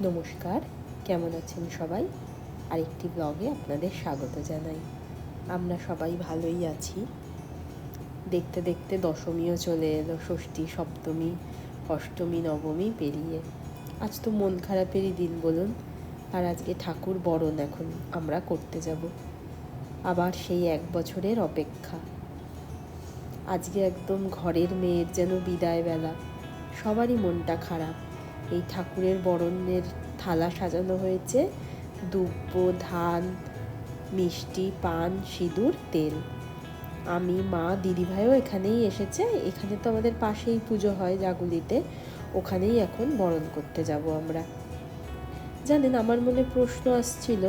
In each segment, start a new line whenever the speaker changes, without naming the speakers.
নমস্কার, কেমন আছেন সবাই? আরেকটি ব্লগে আপনাদের স্বাগত জানাই। আমরা সবাই ভালোই আছি। দেখতে দেখতে দশমীও চলে এলো, ষষ্ঠী, সপ্তমী, অষ্টমী, নবমী পেরিয়ে। আজ তো মন খারাপেরই দিন বলুন। আর আজকে ঠাকুর বরণ এখন আমরা করতে যাব। আবার সেই এক বছরের অপেক্ষা। আজকে একদম ঘরের মেয়ের যেন বিদায় বেলা সবারই মনটা খারাপ। এই ঠাকুরের বরণের থালা সাজানো হয়েছে। দুব্য ধান, মিষ্টি, পান, সিঁদুর, তেল। আমি, মা, দিদিভাইও এখানেই এসেছে। এখানে তো আমাদের পাশেই পুজো হয় জাগুলিতে। ওখানেই এখন বরণ করতে যাব আমরা। জানেন, আমার মনে প্রশ্ন আসছিল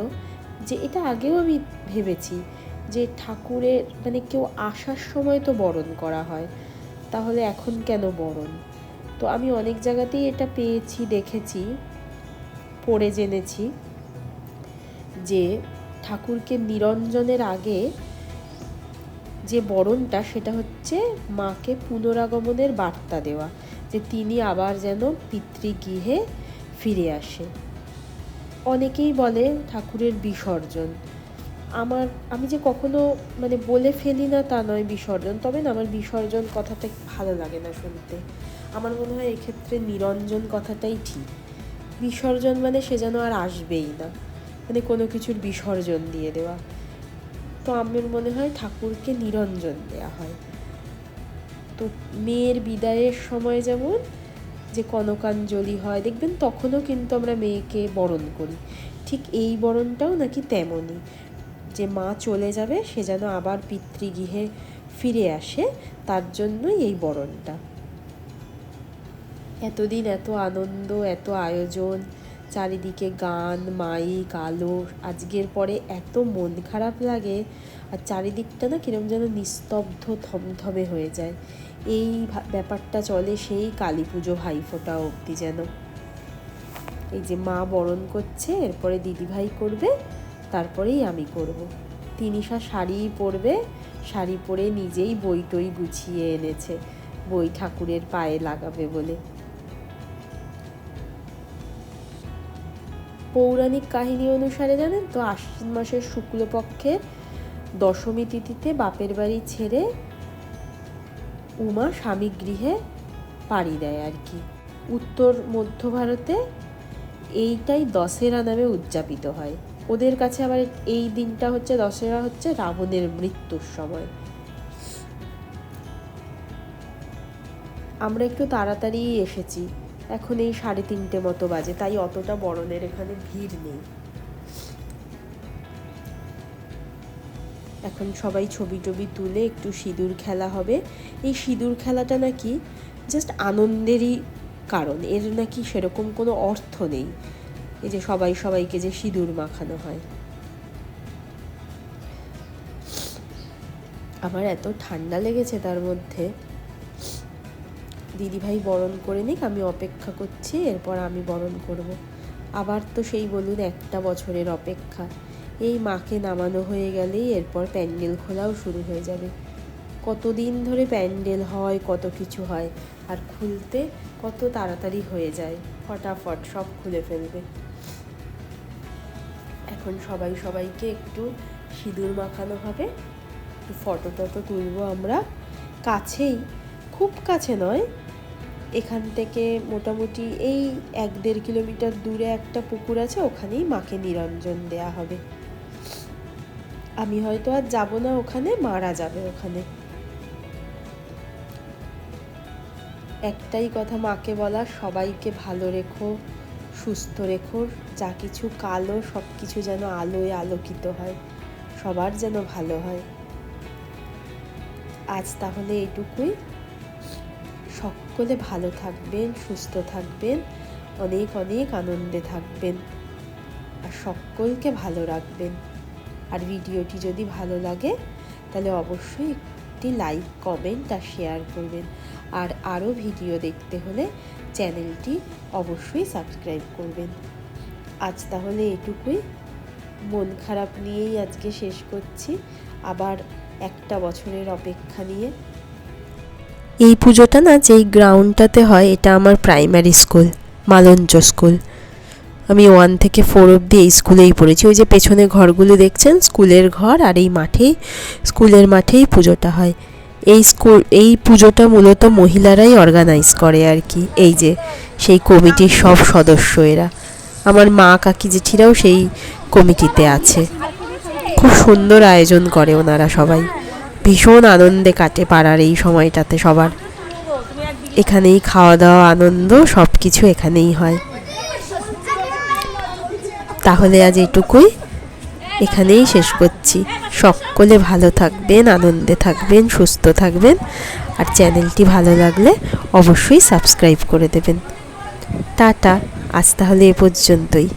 যে এটা আগেও আমি ভেবেছি যে ঠাকুরের মানে কেউ আসার সময় তো বরণ করা হয়। তাহলে এখন কেন বরণ? তো আমি অনেক জায়গাতেই এটা পেয়েছি, দেখেছি, পড়ে জেনেছি যে ঠাকুরকে নিরঞ্জনের আগে যে বরণটা সেটা হচ্ছে মাকে পুনরাগমনের বার্তা দেওয়া, যে তিনি আবার যেন পিতৃগৃহে ফিরে আসে। অনেকেই বলে ঠাকুরের বিসর্জন। আমার, আমি যে কখনো মানে বলে ফেলি না তা নয় বিসর্জন, তবে না আমার বিসর্জন কথাটা ভালো লাগে না শুনতে। আমার মনে হয় এক্ষেত্রে নিরঞ্জন কথাটাই ঠিক। বিসর্জন মানে সে যেন আর আসবেই না। মানে কোনো কিছুর বিসর্জন দিয়ে দেওয়া। তো আমার মনে হয় ঠাকুরকে নিরঞ্জন দেওয়া হয়। তো মেয়ের বিদায়ের সময় যেমন যে কনকাঞ্জলি হয়, দেখবেন তখনও কিন্তু আমরা মেয়েকে বরণ করি। ঠিক এই বরণটাও নাকি তেমনই। যে মা চলে যাবে, সে যেন আবার পিতৃগৃহে ফিরে আসে, তার জন্যই এই বরণটা। এতদিন এত আনন্দ, এত আয়োজন, চারিদিকে গান, মাইক, আলো, আজকের পরে এত মন খারাপ লাগে আর চারিদিকটা না কিরম যেন নিস্তব্ধ থমথমে হয়ে যায়। এই ব্যাপারটা চলে সেই কালী পুজো ভাইফোঁটা অবধি যেন। এই যে মা বরণ করছে, এরপরে দিদিভাই করবে, তারপরেই আমি করব। তিনিশা শাড়ি পরবে, শাড়ি পরে নিজেই বই টই গুছিয়ে এনেছে। বই ঠাকুরের পায়ে লাগাবে বলে। পৌরাণিক কাহিনী অনুসারে জানেন তো, আশ্বিন মাসের শুক্লপক্ষের দশমী তিথিতে বাপের বাড়ি ছেড়ে উমা স্বামী গৃহে পাড়ি দেয় আর কি। উত্তর মধ্য ভারতে এইটাই দশেরা নামে উদযাপিত হয়। ওদের কাছে আবার এই দিনটা হচ্ছে, দশেরা হচ্ছে রাবণের মৃত্যুর সময়। আমরা একটু তাড়াতাড়ি এসেছি। এখন এই সাড়ে তিনটে মতো বাজে, তাই অতটা বরণের এখানে ভিড় নেই। এখন সবাই ছবি টবি তুলে একটু সিঁদুর খেলা হবে। এই সিঁদুর খেলাটা নাকি জাস্ট আনন্দেরই কারণ, এর নাকি সেরকম কোনো অর্থ নেই। এই যে সবাই সবাইকে যে সিঁদুর মাখানো হয়। আমার এত ঠান্ডা লেগেছে তার মধ্যে। দিদিভাই বরণ করে নিক, আমি অপেক্ষা করছি, এরপর আমি বরণ করব। আবার তো সেই বলুন একটা বছরের অপেক্ষা। এই মাকে নামানো হয়ে গেলেই এরপর প্যান্ডেল খোলাও শুরু হয়ে যাবে। কতদিন ধরে প্যান্ডেল হয়, কত কিছু হয়, আর খুলতে কত তাড়াতাড়ি হয়ে যায়, ফটাফট সব খুলে ফেলবে। এখন সবাই সবাইকে একটু সিঁদুর মাখানো হবে। একটু ফটো টটো তুলবো আমরা। কাছেই, খুব কাছে নয় এখান থেকে মোটামুটি এই এক দেড় কিলোমিটার দূরে একটা পুকুর আছে, ওখানেই মাকে নিরঞ্জন দেয়া হবে। আমি হয়তো আর যাব না ওখানে, মারা যাবে ওখানে। একটাই কথা মাকে বলা সবাইকে ভালো রেখো, সুস্থ রেখো, যা কিছু কালো সব কিছু যেন আলোয় আলোকিত হয়, সবার যেন ভালো হয়। আজ তাহলে এটুকুই। সকলে ভালো থাকবেন, সুস্থ থাকবেন, অনেক অনেক আনন্দে থাকবেন। আর সকলকে ভালো রাখবেন। আর ভিডিওটি যদি ভালো লাগে, তাহলে অবশ্যই একটি লাইক, কমেন্ট আর শেয়ার করবেন। আর আরও ভিডিও দেখতে হলে চ্যানেলটি অবশ্যই সাবস্ক্রাইব করবেন। আজ তাহলে এটুকুই। মন খারাপ নিয়েই আজকে শেষ করছি। আবার একটা বছরের অপেক্ষা নিয়ে এই পুজোটা না যেই গ্রাউন্ডটাতে হয়, এটা আমার প্রাইমারি স্কুল মালঞ্চ স্কুল আমি ওয়ান থেকে ফোর অবধি এই স্কুলেই পড়েছি। ওই যে পেছনে ঘরগুলো দেখছেন, স্কুলের ঘর আর এই মাঠেই স্কুলের মাঠেই পুজোটা হয়। এই স্কুল এই পুজোটা মূলত মহিলারাই অর্গানাইজ করে আর কি। এই যে সেই কমিটির সব সদস্য এরা। আমার মা কাকি জেঠিরাও সেই কমিটিতে আছে। খুব সুন্দর আয়োজন করে ওনারা সবাই। ভীষণ আনন্দে কাটে পাড়ার এই সময়টাতে সবার। এখানেই খাওয়া দাওয়া আনন্দ সব কিছু এখানেই হয়। তাহলে আজ এটুকুই। এখানেই শেষ করছি। সকলে ভালো থাকবেন, আনন্দে থাকবেন, সুস্থ থাকবেন। আর চ্যানেলটি ভালো লাগলে অবশ্যই সাবস্ক্রাইব করে দেবেন। টাটা, আজ তাহলে এ পর্যন্তই।